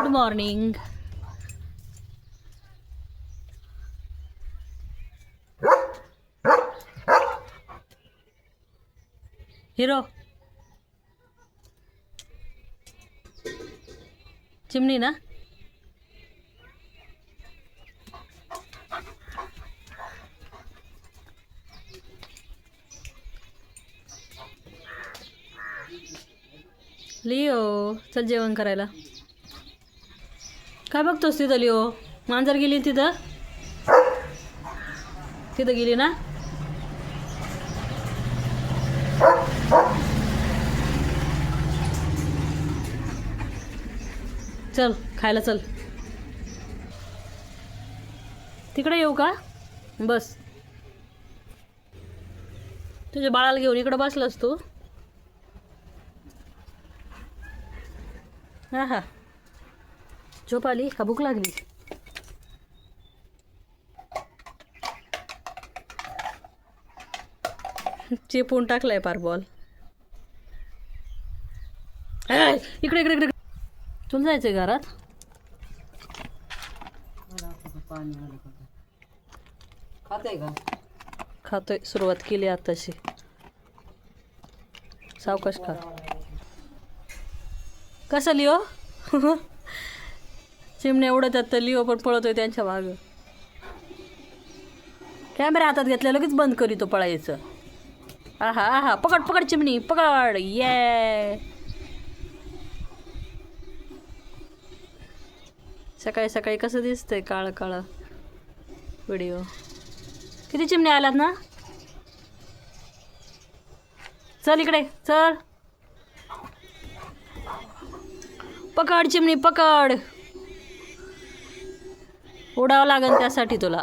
Good morning hero चिमणी ना Leo चल जेवण करायला काय बघतोस तिथं लिओ? मांजर गेली तिथं? तिथं गेली ना? चल खायला चल. तिकडे येऊ का? बस. तुझ्या बाळाला घेऊन इकडं बसलास तू? हा हा. झोप आली का भूक लागली? चेपून टाकलाय पार बॉल. इकडे इकडे इकडे. तुला जायचंय घरात? खाते का? खातोय सुरुवात केली आताशी. सावकाश खा. कसं लिओ? चिमण्या एवढं त्यात तर लिओ पण पळतोय त्यांच्या माग. कॅमेरा हातात घेतल्या लगेच बंद करीतो पळायचं. आहा आहा पकड पकड चिमणी पकड ये. सकाळी सकाळी कसं दिसतंय काळं काळं व्हिडिओ? किती चिमण्या आल्यात ना? चल इकडे चल. पकड चिमणी पकड. उडावं लागेल त्यासाठी तुला.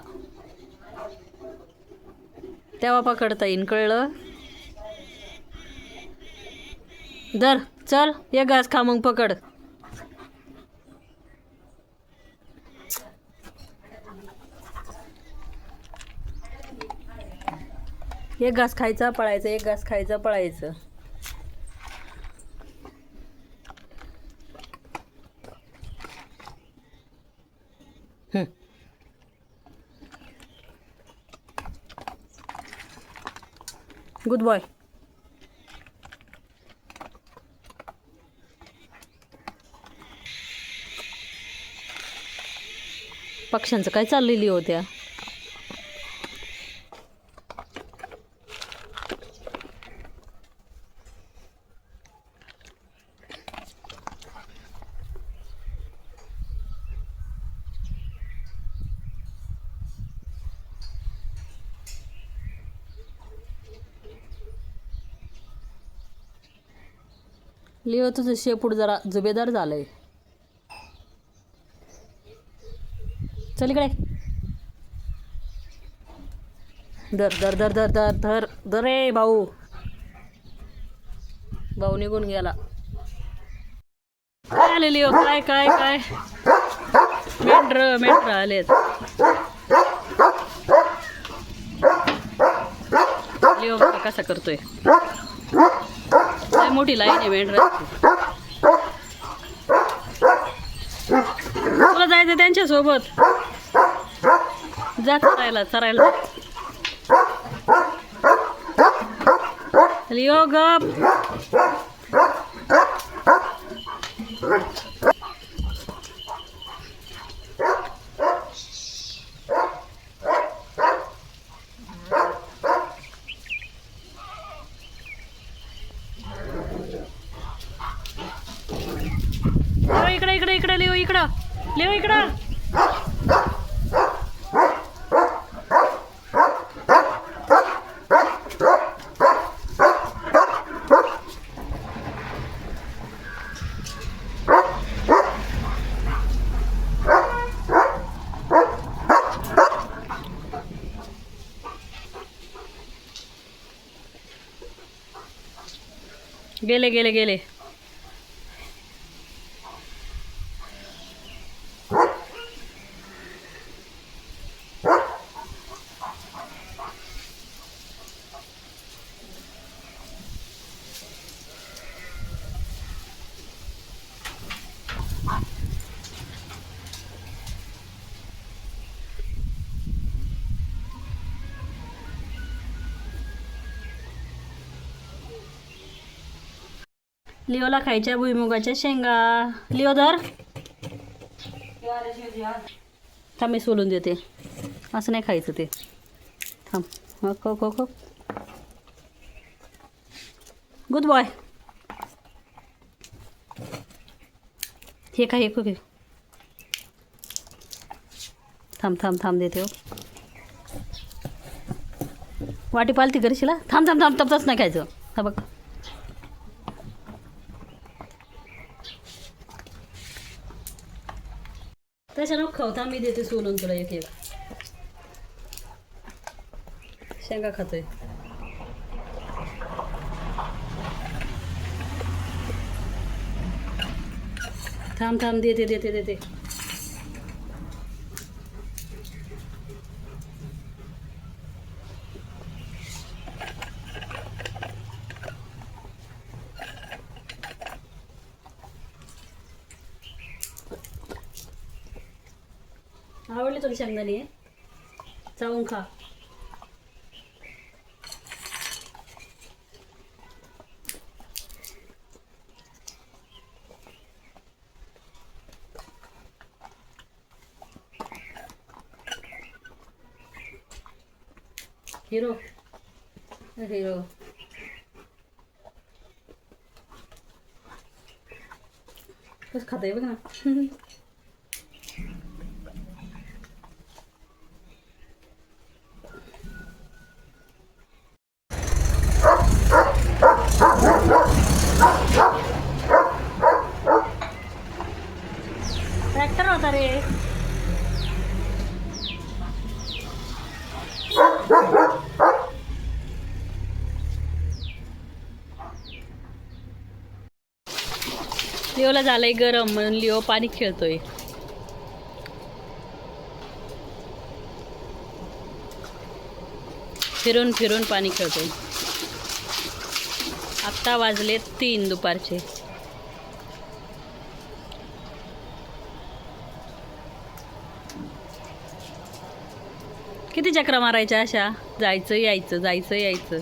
तेव्हा पकडता येईन कळलं? दर चल ये घास खा मग पकड. एक घास खायचा पळायचं एक घास खायचा पळायचं. गुड बॉय पक्ष्यांचं काय चाललेली होत्या? लिओ तुझं शेपूट जरा जुबेदार झालंय. चल इकडे. दर धर धर धर धर धर धर रे भाऊ. भाऊ निघून गेला. काय आले लिओ? काय काय काय? मेंढर मेंढर आलेत. लिओ कसा करतोय. लय मोठी लाईन आहे तुला जायचं त्यांच्यासोबत जा चरायला चरायला. लिओ गप लिओ इकडे इकडे इकडे लिओ इकडं लिओ हो इकडं. गेले गेले गेले. लिओला खायच्या भुईमुगाच्या शेंगा. लिओ धर. थांब मी सोलून देते. असं नाही खायचं ते. थांब. हो खो खो खो. गुड बॉय हे काय हे घे थांब थांब थांब देते हो. वाटी पालती करशील? हा? थांब थांब थांब तपतच नाही खायचं. हा बघ. तशा नको खाऊ. थांब मी देते सोलून तुला एक एक. शेंगा खातोय. थांब थांब देते देते देते. आवडली तुला शेंगदाणे चावून खा. हिरो. हिरो. कसं खाता बघ ना ट्रॅक्टर होता रे लिओला झालंय गरम म्हणून लिओ पाणी खेळतोय. फिरून फिरून पाणी खेळतोय. आत्ता वाजले तीन दुपारचे. किती चक्रा मारायच्या अशा? जायचं यायचं जायचं यायचं.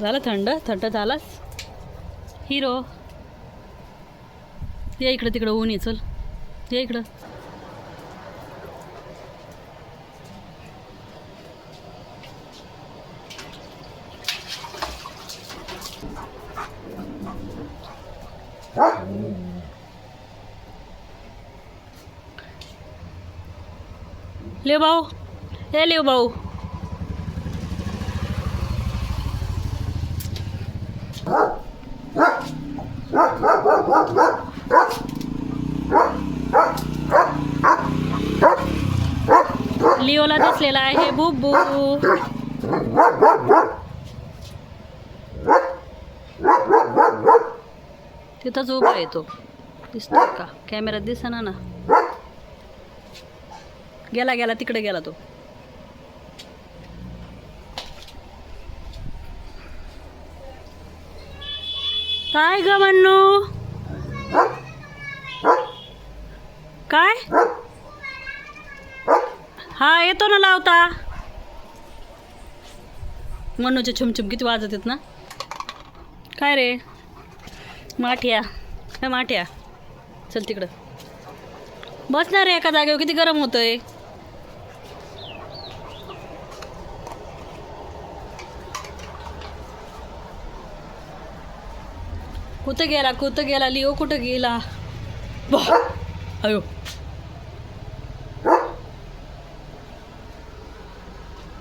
झालं थंड? थंड झालास हिरो. या इकडं तिकडं ऊन चल. या इकडं. ले भाऊ. ए लिव भाऊ. लिओला दिसलेला आहे. बुबू तिथंच उभा आहे तो. दिसतोय का? कॅमेऱ्यात दिसना ना. गेला गेला. तिकडे गेला तो. काय ग मन्नू? काय? हा येतो ना लावता. मनूचे छुमछुम किती वाजत आहेत ना. काय रे? माठ्या. काय माठ्या. चल तिकडं. बसणार रे एका जागेवर किती गरम होतंय. कुठं गेला कुठं गेला लिओ कुठं गेला? अयो.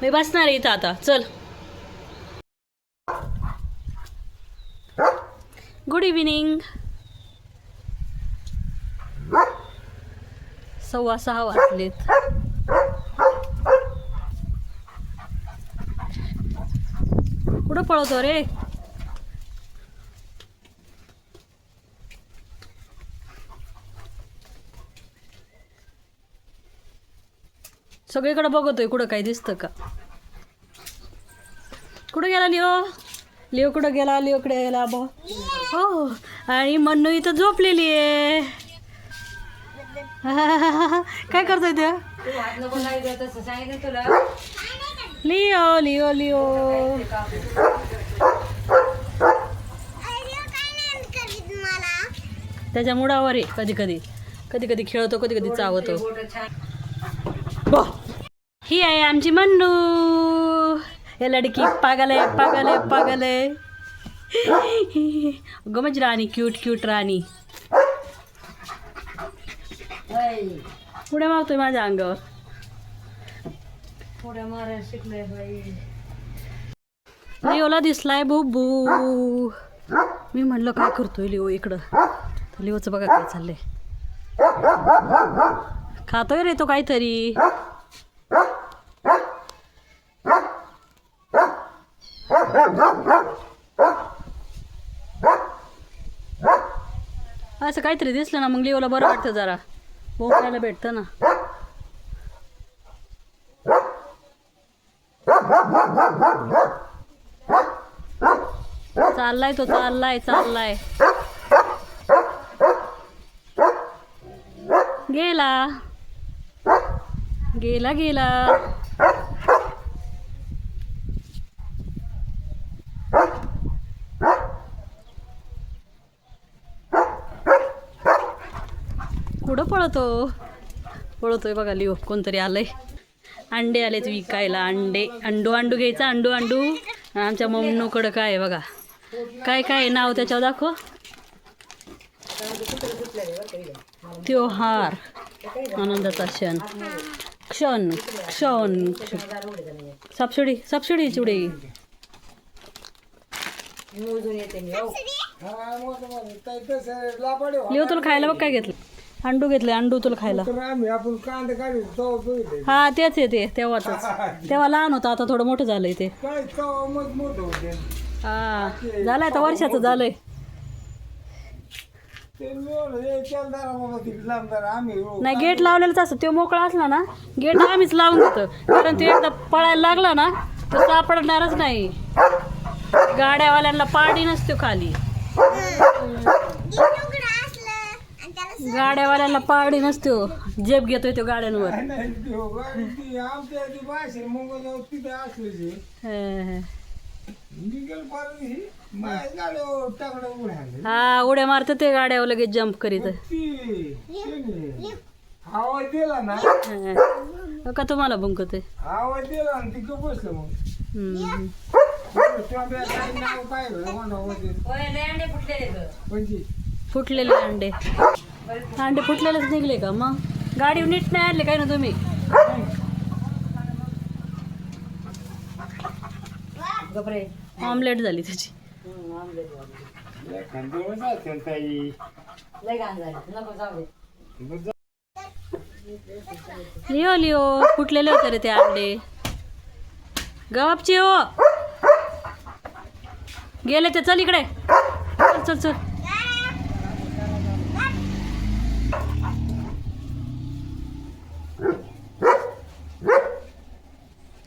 मी बसणार इथं आता चल. गुड इव्हिनिंग सव्वा सहा वाजलेत. कुठं पळवतो रे? सगळीकडे बघतोय कुठं काही दिसतं का? कुठं गेला लिओ? लिओ कुठं गेला? लिओ कुठे गेला बा? हो आणि मन्नू इथं झोपलेली आहे. काय करतोय ते? Leo Leo Leo. त्याच्या मुडावर आहे कधी कधी कधी कधी खेळतो कधी कधी चावतो. ही आहे आमची मन्नू. हे लडकी पागल आहे पागल आहे पागल आहे. अगं माझी राणी क्यूट क्यूट राणी. पुढे मावतोय माझ्या अंगावर. पुढे मारायला शिकले बाई. लिओला दिसलाय बुबू. मी म्हणलं काय करतोय लिओ इकडं? लिओचं बघा काय चाललंय. खातोय रे तो काहीतरी. असं काहीतरी दिसलं ना मग लिओला बरं वाटतं जरा. भोकायला भेटतं ना. चाललाय तो चाललाय चाललाय. गेला. गेला गेला. कुठं पळतो? पळतोय बघा लिओ कोणतरी आलंय. अंडे आलेत विकायला अंडे. अंडू अंडू घ्यायचा अंडू अंडू. आमच्या मम्मीकडं काय आहे बघा. काय काय नाव त्याच्यावर दाखव. त्योहार. आनंदाचा क्षण. क्षण क्षण सबसिडी सबसिडी चिवडे. मोजून येते मी हो. लिओ तुला खायला बघ काय घेतलं. अंडू घेतले अंडू तुला खायला. हा तेच आहे ते तेव्हाच तेव्हा लहान होतं आता थोडं मोठं झालंय ते. हा झालंय आता वर्षाचं झालंय ते मिळवलं हे चल जरा बाबा तिकडे लांब जरा आम्ही हो. नाही गेट लावलेलंच असतं. तो मोकळा असला ना गेट आम्हीच लावून देतो. कारण ते एकदा पळायला लागला ना तर सापडणारच नाही. गाड्यावाल्यांना पाडी नसतो खाली. गाड्यावाल्यांना पाडी नसतो जेब घेतोय तो गाड्यांवर. हो आमच्या हे, उड्या मारतं ते गाड्यावर लगेच जम्प करीत. ती तिने आवाज दिला ना. हे. का तुम्हाला बुंकते आवाज दिला ना ती गप्प बसलं मग. हम्म. तेव्हा काय नाव काय होतं, कोण नाव होते? होय लय अंडे फुटलेले अंडे. अंडे फुटलेलेच निघले का मग? गाडी नीट नाही आणले काय ना तुम्ही? ऑमलेट झाली त्याची. एखादं असेल ताई लय घाण झाली नको जाऊ दे लिओ लिओ फुटलेले होते रे ते अंडे. गपची हो. गेले ते चल इकडे. चल चल चल.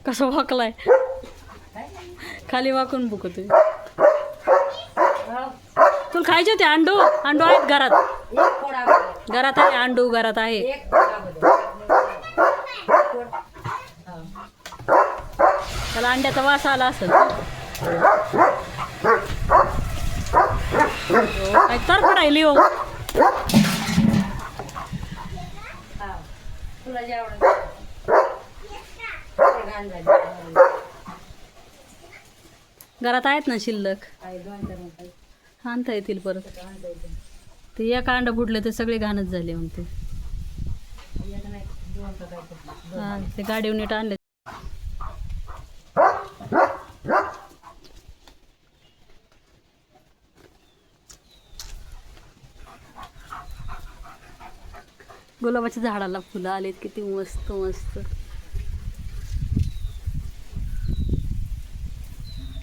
कसं वाकलाय? खाली वाकून बुकतोय तुला खायचे होते अंडू? अंडू आहेत घरात. घरात आहे अंडू घरात आहे. त्याला अंड्याचा वास आला असेल. तर तर पडायली हो घरात आहेत ना शिल्लक? आणता येतील परत. ते एक अंडा फुटलं ते सगळे घाणच झाले म्हणते ते. हा ते गाडीवर नीट आणले. गुलाबाच्या झाडाला फुलं आलेत किती मस्त मस्त.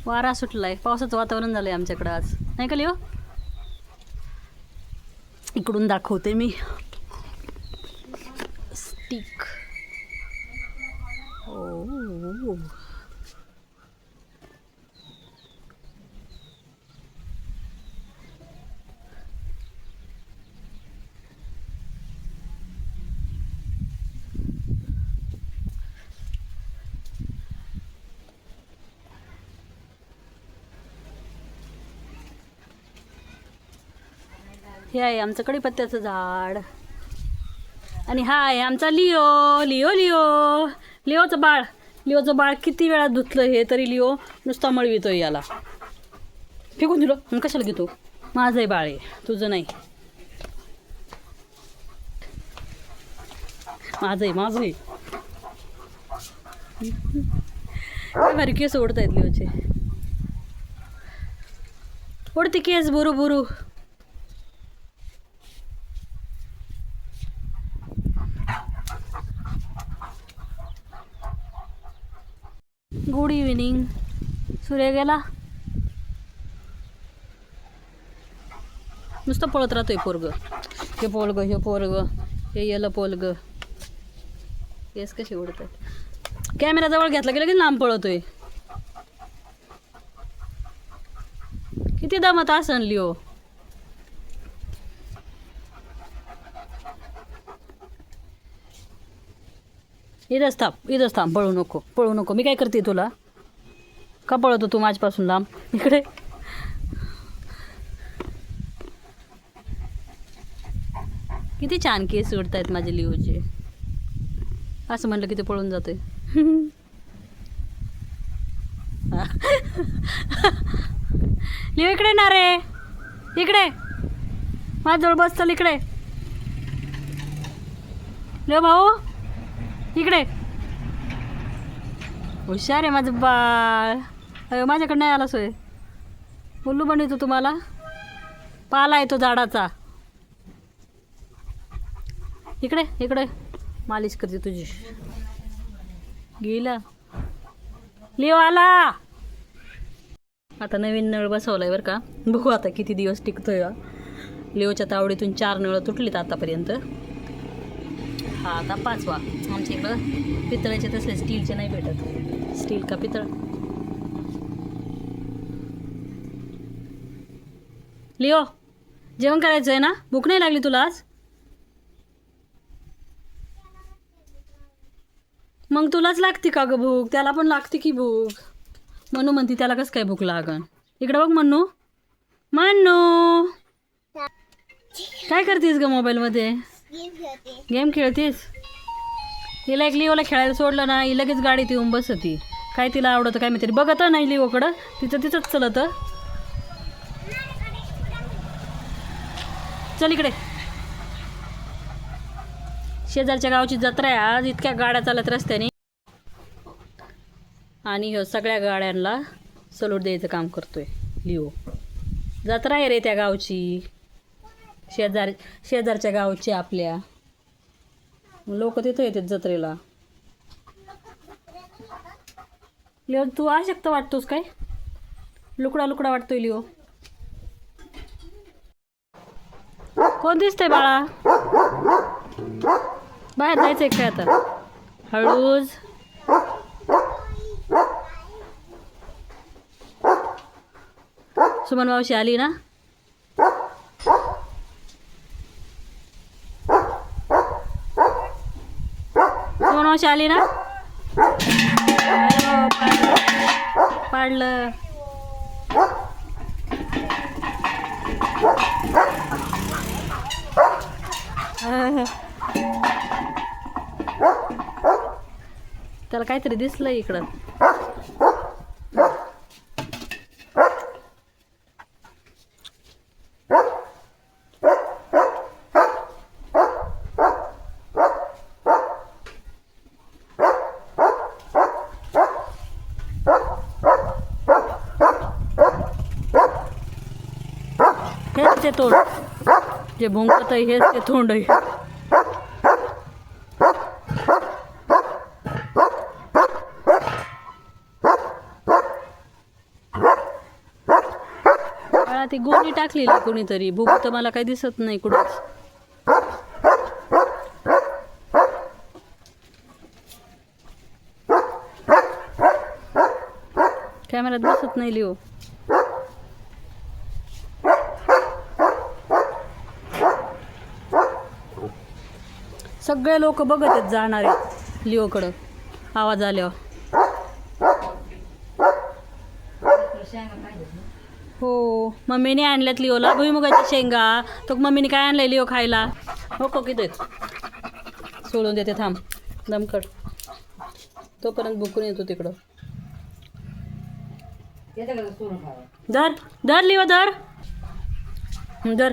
वारा सुटलाय. पावसाचं वातावरण झालंय आमच्याकडं आज. नाही का लिओ? इकडून दाखवते मी. स्टिक ओ oh. हे आहे आमचं कडीपत्त्याचं झाड. आणि हा आहे आमचा लिओ लिओ लिओ. लिओचं बाळ लिओचं बाळ किती वेळा धुतलं हे तरी लिओ नुसता मळवितो याला. फेकून दिलो. मग कशाला घेतो? माझंही बाळ आहे तुझं नाही. माझं आहे माझं आहे भारी केस ओढत आहेत लिओचे. ओढते केस बुरू बुरू. Good evening. सूर्य गेला? नुसतं पळत राहतोय पोरग. हे पोलग हे पोरग हे येलं पोलग केस कसे उडत? आहेत कॅमेरा जवळ घेतला की की लांब पळतोय. किती दमत असन लिओ? इथंच थांब इथंच थांब पळू नको पळू नको. मी काय करते तुला? का पळतो तू माझ्यापासून लांब? इकडे. किती छान केस उडत आहेत माझे लिओचे. असं म्हणलं की ते पळून जातोय. लिओ इकडे ना रे. इकडे. माझ्याजवळ बस इकडे. लिओ भाऊ. इकडे. हुशार आहे माझं बाळ. माझ्याकडे नाही आला सोय. उल्लू बनवतो तुम्हाला. पाला येतो झाडाचा. इकडे इकडे. मालिश करते तुझी. गेला. लिओ आला. आता नवीन नळ बसवलाय बरं का. बघू आता किती दिवस टिकतोय लिओच्या तावडीतून चार नळ तुटलीत आतापर्यंत. हा आता पाचवा. आमच्या इकडं पितळाचे तसले स्टीलचे नाही भेटत. स्टील का पितळ? लिओ जेवण करायचं आहे ना? भूक नाही लागली तुला आज? मग तुलाच लागते का ग भूक? त्याला पण लागते की भूक? म्हणू म्हणते त्याला कसं काय भूक लागन? इकडं बघ म्हणू म्हणू काय करतेस ग मोबाईलमध्ये? गेम खेळतीस? हिला एक लिओला खेळायला सोडलं ना ही लगेच गाडीत येऊन बसती. काय तिला आवडतं काय माहिती बघत नाही लिओकडं तिचं तिचंच चलत. चल इकडे. शेजारच्या गावची जत्रा आहे आज इतक्या गाड्या चालत रस्त्याने. आणि ह्यो सगळ्या गाड्यांना सलूट द्यायचं काम करतोय लिओ जत्रा आहे रे त्या गावची. शेजार शेजारच्या गावचे आपल्या. लोक तिथं येतात जत्रेला. लिओ तू अशक्त वाटतोस काय? लुकडा लुकडा वाटतोय लिओ. कोण दिसतंय बाळा? बाहेर जायचंय काय आता? हळूज सुमन मावशी आली ना सुमन मावशी आली ना पाडलं. पाडलं त्याला काहीतरी दिसलं इकडं हेच ते तोंड. जे भुंकत आहे हेच ते तोंड आहे. ती गोणी टाकलेली कोणीतरी. भूक तर मला काही दिसत नाही कुठंच. कॅमेऱ्यात दिसत नाही लिओ. सगळे लोक बघत आहेत जाणारे लिओकडं. आवाज आल्यावर. हो मम्मीने आणल्यात लिओला. भुईमुगाच्या शेंगा. तो मम्मीने काय आणलंय लिओ खायला? हो को किती सोडून देते थांब. दमकट. तोपर्यंत बुकून येतो तिकडं. धर. धर लिओ धर. धर.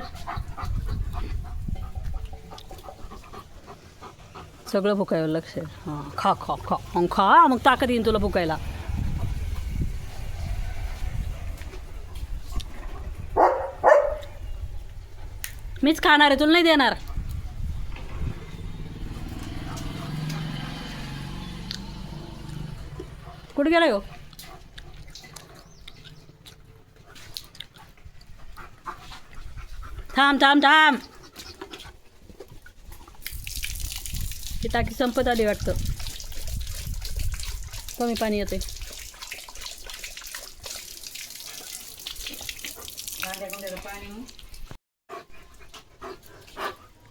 सगळं भुकायला लक्ष आहे. हां खा खा खा. मग खा मग ताकद येईन तुला भुकायला. मीच खाणार आहे तुला नाही देणार. कुठे गेला हो? थांब थांब थांब. ती टाकी संपत आली वाटतं. कमी पाणी येते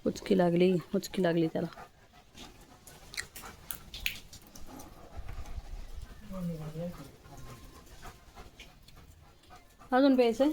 उचकी लागली उचकी लागली त्याला. अजून प्यायचं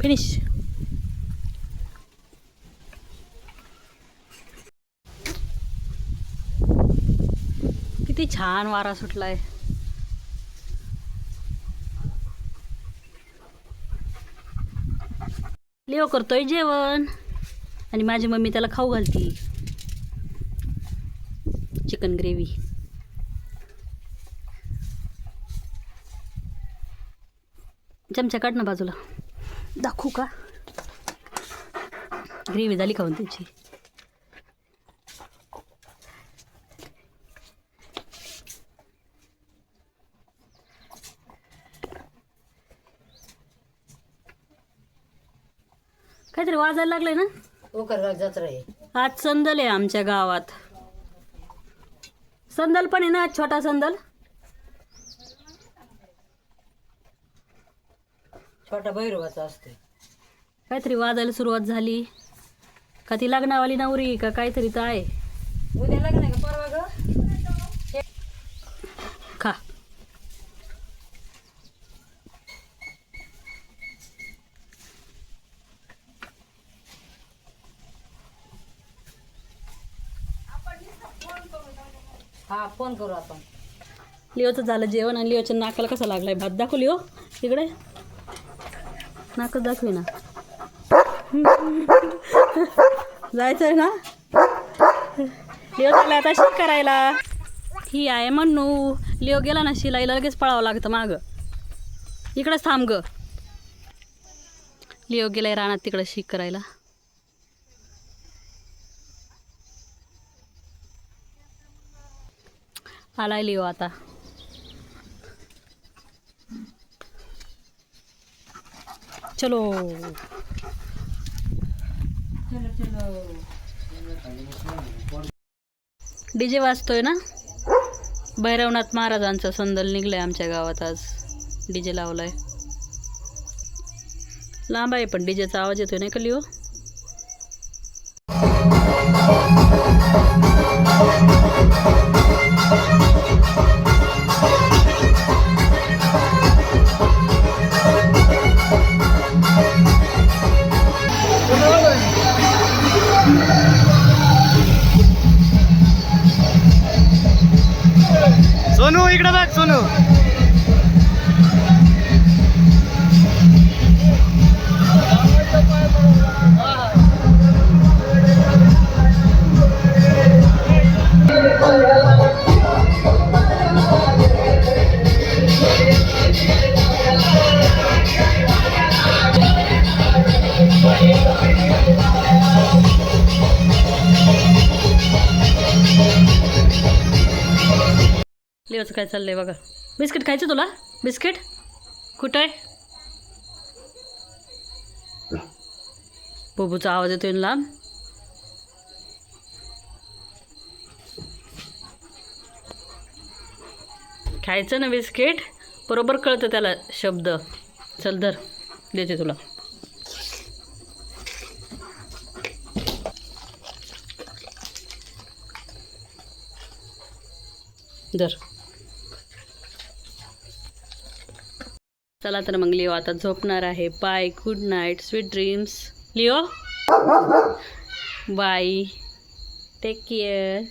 फिनिश किती छान वारा सुटलाय. लिओ करतोय जेवण. आणि माझी मम्मी त्याला खाऊ घालती. चिकन ग्रेव्ही चमचा काढ ना बाजूला. दाखवू का? ग्रेव्ही झाली खाऊन त्याची काहीतरी वाजायला लागलंय ना? ओकर जत्रा आहे. आज संदल आहे आमच्या गावात. संदल पण आहे ना आज छोटा संदल? छोटा भैरवाचा असते काहीतरी वाजायला सुरुवात झाली. का ती लग्नावाली नवरी का काहीतरी तर आहे. उद्या लग्न आहे का परवा ग? खा. हा फोन करू आपण. लिओचं झालं जेवण आणि लिओच्या नाकाला कसा लागलाय भात? दाखव लिओ. इकडे. नाकच दाखवी ना जायचं आहे ना? लिओ चालला आता शिक करायला. ही आहे म्हणू लिओ गेला ना शिलाईला लगेच पळावं लागतं मागं. इकडेच थांब ग. लिओ गेलाय रानात तिकडे शिक करायला. आलाय लिओ आता. चलो। डीजे वाजतोय ना? भैरवनाथ महाराजांचा संदल निघलंय आमच्या गावात आज. डीजे लावलाय. लांब आहे पण डीजेचा आवाज येतोय नाही का हो इकडे बघ सोनू लिओचं काय चाललंय बघा. बिस्किट खायचं तुला? बिस्किट? कुठं आहे? बुबूचा आवाज येतोय ना लांब. खायचं ना बिस्किट? बरोबर कळतं त्याला शब्द. चल धर देते तुला. धर. चला तर मग लिओ आता झोपणार आहे. Bye good night sweet dreams Leo? Bye take care